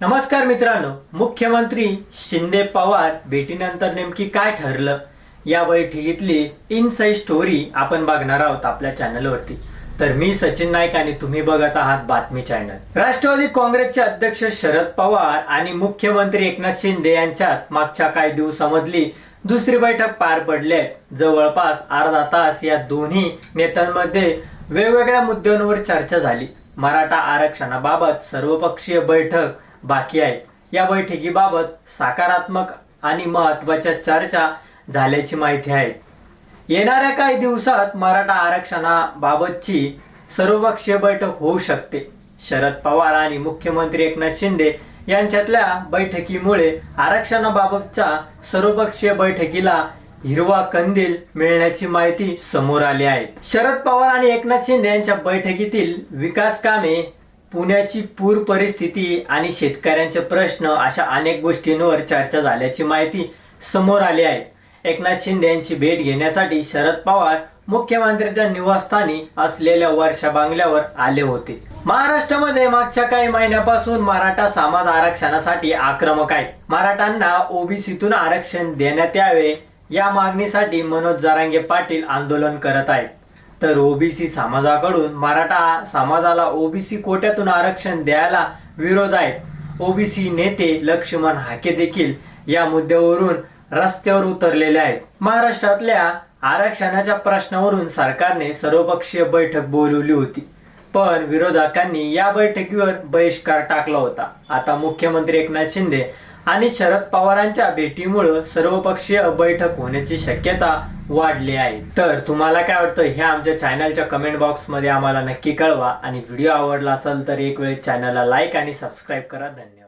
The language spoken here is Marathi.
नमस्कार मित्रांनो मुख्यमंत्री शिंदे पवार भेटीनंतर नेमकी काय ठरलं? या बैठकीतली इनसाईड स्टोरी आपण बघणार आहोत आपल्या चॅनलवरती तर मी सचिन नाईक आणि तुम्ही बघत आहात बातमी चॅनल राष्ट्रवादी काँग्रेसचे अध्यक्ष शरद पवार आणि मुख्यमंत्री एकनाथ शिंदे यांच्यात मागच्या काही दिवसामधली दुसरी बैठक पार पडली. जवळपास अर्धा तास या दोन्ही नेत्यांमध्ये वेगवेगळ्या मुद्द्यांवर चर्चा झाली. मराठा आरक्षणाबाबत सर्वपक्षीय बैठक बाकी आहे. या बैठकीबाबत सकारात्मक आणि महत्त्वाच्या चर्चा झाल्याची माहिती आहे. येणाऱ्या काही दिवसात मराठा आरक्षणाबाबतची सर्वपक्षीय बैठक होऊ शकते. शरद पवार आणि मुख्यमंत्री एकनाथ शिंदे यांच्यातल्या बैठकीमुळे आरक्षणाबाबतच्या सर्वपक्षीय बैठकीला हिरवा कंदील मिळण्याची माहिती समोर आली आहे. शरद पवार आणि एकनाथ शिंदे यांच्या बैठकीतील विकास कामे पुण्याची पूर परिस्थिती आणि शेतकऱ्यांचे प्रश्न अशा अनेक गोष्टींवर चर्चा झाल्याची माहिती समोर आली आहे. एकनाथ शिंदे यांची भेट घेण्यासाठी शरद पवार मुख्यमंत्र्यांच्या निवासस्थानी असलेल्या वर्षा बांगल्यावर आले होते. महाराष्ट्रामध्ये मागच्या काही महिन्यापासून मराठा समाज आरक्षणासाठी आक्रमक आहे. मराठांना ओबीसीतून आरक्षण देण्यात यावे या मागणीसाठी मनोज जरांगे पाटील आंदोलन करत आहेत. तर ओबीसी समाजाकडून मराठा समाजाला ओबीसी कोट्यातून आरक्षण द्यायला विरोध आहे ओबीसी नेते लक्ष्मण हाके देखील या मुद्द्यावरून रस्त्यावर उतरलेले आहेत. महाराष्ट्रातल्या आरक्षणाच्या प्रश्नावरून सरकारने सर्वपक्षीय बैठक बोलवली होती. पण विरोधकांनी या बैठकीवर बहिष्कार टाकला होता. आता मुख्यमंत्री एकनाथ शिंदे आणि शरद पवारांच्या भेटीमुळं सर्वपक्षीय बैठक होण्याची शक्यता वाढली आहे. तर तुम्हाला काय वाटतं हे आमच्या चॅनलच्या कमेंट बॉक्समध्ये आम्हाला नक्की कळवा. आणि व्हिडिओ आवडला असेल तर एक वेळ चॅनलला लाईक आणि सबस्क्राईब करा. धन्यवाद.